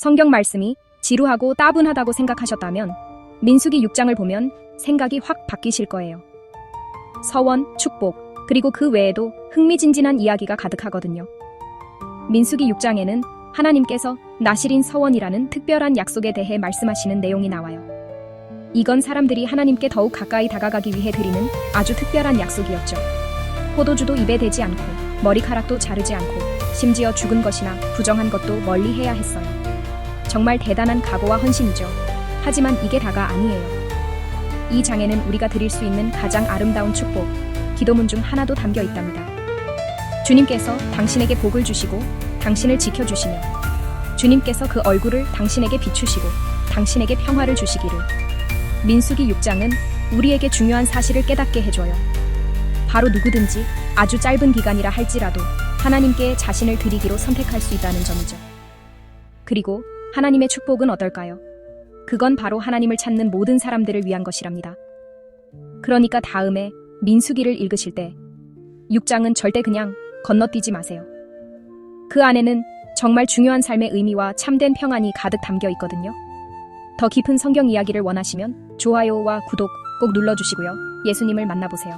성경 말씀이 지루하고 따분하다고 생각하셨다면 민수기 6장을 보면 생각이 확 바뀌실 거예요. 서원, 축복, 그리고 그 외에도 흥미진진한 이야기가 가득하거든요. 민수기 6장에는 하나님께서 나실인 서원이라는 특별한 약속에 대해 말씀하시는 내용이 나와요. 이건 사람들이 하나님께 더욱 가까이 다가가기 위해 드리는 아주 특별한 약속이었죠. 포도주도 입에 대지 않고 머리카락도 자르지 않고 심지어 죽은 것이나 부정한 것도 멀리 해야 했어요. 정말 대단한 각오와 헌신이죠. 하지만 이게 다가 아니에요. 이 장에는 우리가 드릴 수 있는 가장 아름다운 축복, 기도문 중 하나도 담겨 있답니다. 주님께서 당신에게 복을 주시고 당신을 지켜주시며 주님께서 그 얼굴을 당신에게 비추시고 당신에게 평화를 주시기를 민수기 6장은 우리에게 중요한 사실을 깨닫게 해줘요. 바로 누구든지 아주 짧은 기간이라 할지라도 하나님께 자신을 드리기로 선택할 수 있다는 점이죠. 그리고 하나님의 축복은 어떨까요? 그건 바로 하나님을 찾는 모든 사람들을 위한 것이랍니다. 그러니까 다음에 민수기를 읽으실 때 6장은 절대 그냥 건너뛰지 마세요. 그 안에는 정말 중요한 삶의 의미와 참된 평안이 가득 담겨 있거든요. 더 깊은 성경 이야기를 원하시면 좋아요와 구독 꼭 눌러주시고요. 예수님을 만나보세요.